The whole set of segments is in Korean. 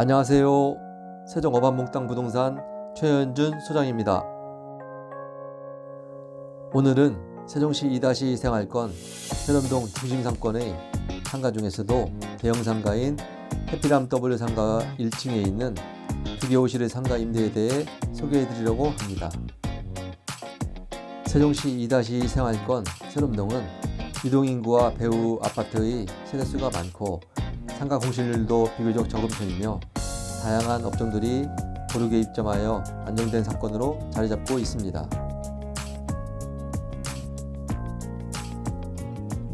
안녕하세요. 세종 어반몽땅 부동산 최현준 소장입니다. 오늘은 세종시 2-2 생활권 세련동 중심 상권의 상가 중에서도 대형 상가인 해피람 W 상가 1층에 있는 주교호실의 상가 임대에 대해 소개해 드리려고 합니다. 세종시 2-2 생활권 세롬동은 유동인구와 배후 아파트의 세대수가 많고 상가 공실률도 비교적 적은 편이며 다양한 업종들이 고르게 입점하여 안정된 상권으로 자리 잡고 있습니다.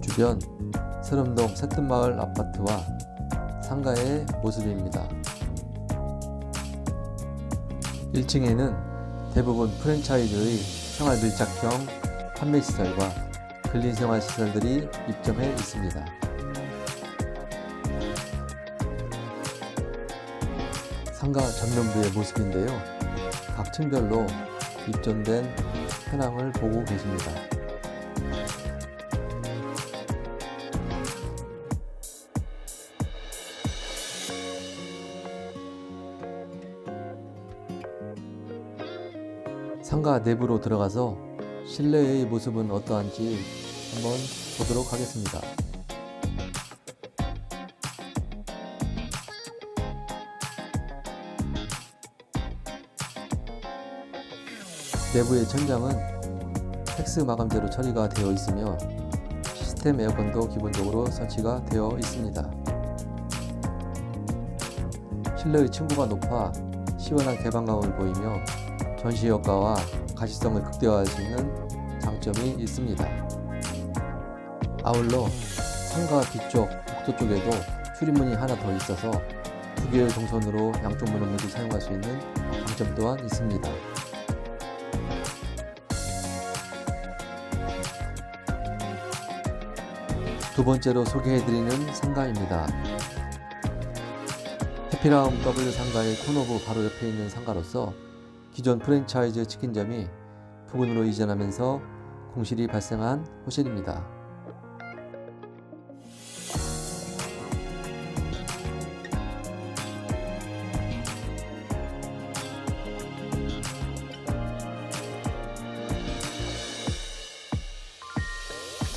주변 세롬동 새뜸마을 아파트와 상가의 모습입니다. 1층에는 대부분 프랜차이즈의 생활 밀착형 판매 시설과 근린 생활 시설들이 입점해 있습니다. 상가 전면부의 모습인데요. 각 층별로 입점된 현황을 보고 계십니다. 상가 내부로 들어가서 실내의 모습은 어떠한지 한번 보도록 하겠습니다. 내부의 천장은 텍스 마감재로 처리가 되어 있으며 시스템 에어컨도 기본적으로 설치가 되어 있습니다. 실내의 층고가 높아 시원한 개방감을 보이며 전시 효과와 가시성을 극대화할 수 있는 장점이 있습니다. 아울러 상가 뒤쪽 복도 쪽에도 출입문이 하나 더 있어서 두 개의 동선으로 양쪽 문을 모두 사용할 수 있는 장점 또한 있습니다. 두 번째로 소개해드리는 상가입니다. 해피라움 W 상가의 코너부 바로 옆에 있는 상가로서 기존 프랜차이즈 치킨점이 부근으로 이전하면서 공실이 발생한 호실입니다.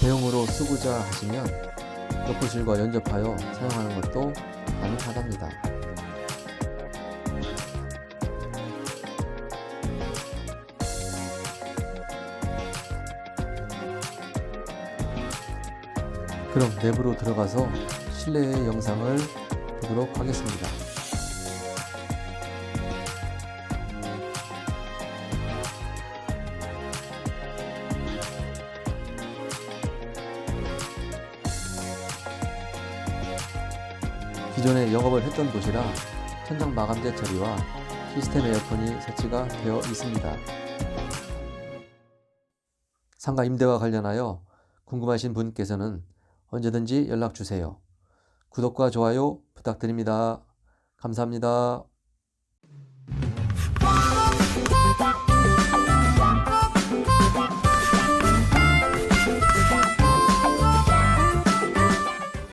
대용으로 쓰고자 하시면 옆부실과 연접하여 사용하는 것도 가능하답니다. 그럼 내부로 들어가서 실내의 영상을 보도록 하겠습니다. 기존에 영업을 했던 곳이라 천장 마감재 처리와 시스템 에어컨이 설치가 되어 있습니다. 상가 임대와 관련하여 궁금하신 분께서는 언제든지 연락 주세요. 구독과 좋아요 부탁드립니다. 감사합니다.